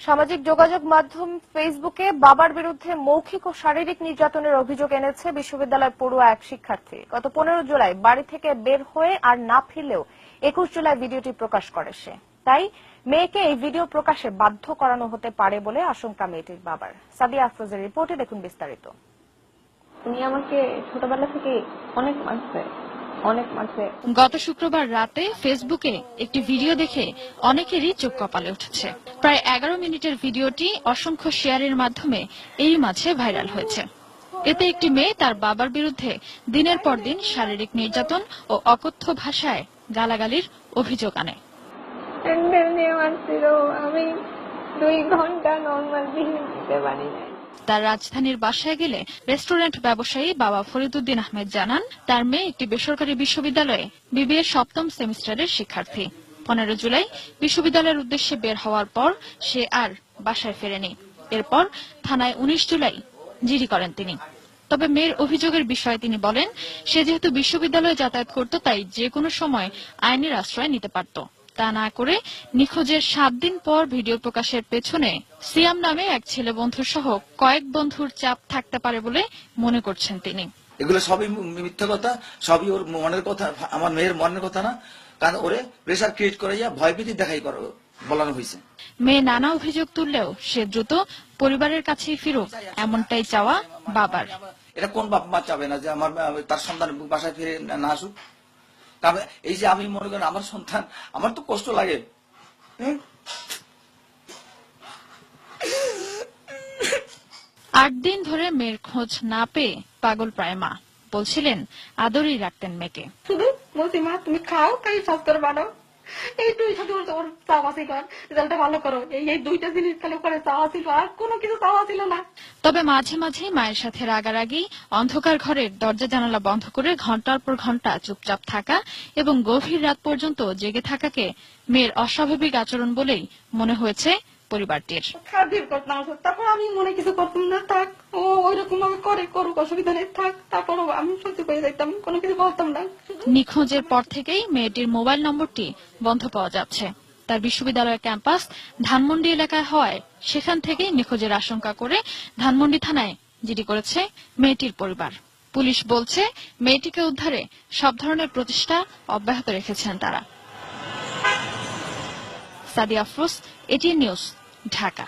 সামাজিক যোগাযোগ মাধ্যম ফেসবুকে বাবার বিরুদ্ধে মৌখিক ও শারীরিক নির্যাতনের অভিযোগ এনেছে বিশ্ববিদ্যালয় পড়ুয়া এক শিক্ষার্থী। গত পনেরো জুলাই বাড়ি থেকে বের হয়ে আর না ফিরলেও একুশ জুলাই ভিডিওটি প্রকাশ করে সে। তাই মেয়েকে এই ভিডিও প্রকাশে বাধ্য করানো হতে পারে বলে আশঙ্কা মেয়েটির বাবার। সাদিয়া আফরোজের রিপোর্টে দেখুন বিস্তারিত। উনি আমাকে ছোটবেলা থেকে অনেক মারছে অনেক মারছে গত শুক্রবার রাতে ফেসবুকে একটি ভিডিও দেখে অনেকেরই চোখ কপালে উঠেছে। প্রায় এগারো মিনিটের ভিডিওটি অসংখ্য শেয়ারের মাধ্যমে এই মাঝে ভাইরাল হয়েছে। এতে একটি মেয়ে তার বাবার বিরুদ্ধে দিনের পর দিন শারীরিক নির্যাতন ও অকথ্য ভাষায় গালাগালির অভিযোগ আনে। আমি দুই ঘণ্টা নর্মাল বিল দিতে পারি তার রাজধানীর বাসায় গেলে রেস্টুরেন্ট ব্যবসায়ী বাবা ফরিদুদ্দিন আহমেদ জানান, তার মেয়ে একটি বেসরকারি বিশ্ববিদ্যালয়ে বিবিএ সপ্তম সেমিস্টারের শিক্ষার্থী। পনেরো জুলাই বিশ্ববিদ্যালয়ের উদ্দেশ্যে বের হওয়ার পর সে আর বাসায় ফেরেনি। এরপর থানায় উনিশ জুলাই জিডি করেন তিনি। তবে মেয়ের অভিযোগের বিষয়ে তিনি বলেন, সে যেহেতু বিশ্ববিদ্যালয়ে যাতায়াত করত, তাই যে কোনো সময় আইনের আশ্রয় নিতে পারত। তা না করে নিখোঁজের সাত দিন পর ভিডিও প্রকাশের পেছনে সিয়াম নামে এক ছেলে বন্ধু সহ কয়েক বন্ধুর চাপ থাকতে পারে বলে মনে করছেন তিনি। এগুলো সবই মিথ্যা কথা সবই ওর মনের কথা আমার মেয়ের মনের কথা না। কারণ ওরে প্রেশার ক্রিয়েট করে যা ভয়ভীতি দেখাই করো বলানো হয়েছে। মেয়ে নানা অভিযোগ তুললেও সে দ্রুত পরিবারের কাছেই ফিরুক এমনটাই চাওয়া বাবার। এটা কোন বাপ মা চাবে না যে আমার তার সন্তান বাসায় ফিরে না আসুক? কারণ এই যে আমি মনে করেন আমার সন্তান আমার তো কষ্ট লাগে? আট দিন ধরে মেয়ের খোঁজ না পেয়ে পাগল প্রায় মা। বলছিলেন আদরেই রাখতেন মেয়েকে। শুধু বলছি মা তুমি খাও তাই স্বাস্থ্য বানাও এইটুই শুধু ওর- ওর চাওয়া ছিল রেজাল্টটা ভালো করো। এই এই দুইটা জিনিস খালি করে চাওয়া ছিল আর কোনো কিছু চাওয়া ছিল না। তবে মাঝে মাঝে মায়ের সাথে রাগারাগি অন্ধকার ঘরের দরজা জানালা বন্ধ করে ঘণ্টার পর ঘণ্টা চুপচাপ থাকা এবং গভীর রাত পর্যন্ত জেগে থাকাকে মেয়ের অস্বাভাবিক আচরণ বলেই মনে হয়েছে পরিবারটির। খাদ্যের করতাম তারপর আমি মনে কিছু করতাম না থাক। ও ওই রকম ভাবে করে, করুক, অসুবিধা নেই, থাক তারপরও আমি সহ্য করে যাইতাম কোনো কিছু বলতাম না। নিখোঁজের পর থেকেই মেয়েটির মোবাইল নম্বরটি বন্ধ পাওয়া যাচ্ছে। তার বিশ্ববিদ্যালয়ের ক্যাম্পাস ধানমন্ডি এলাকায় হওয়ায় সেখান থেকেই নিখোঁজের আশঙ্কা করে ধানমন্ডি থানায় জিডি করেছে মেয়েটির পরিবার। পুলিশ বলছে, মেয়েটিকে উদ্ধারে সব ধরনের প্রচেষ্টা অব্যাহত রেখেছেন তারা। Sadia Afroz, ATN news, Dhaka.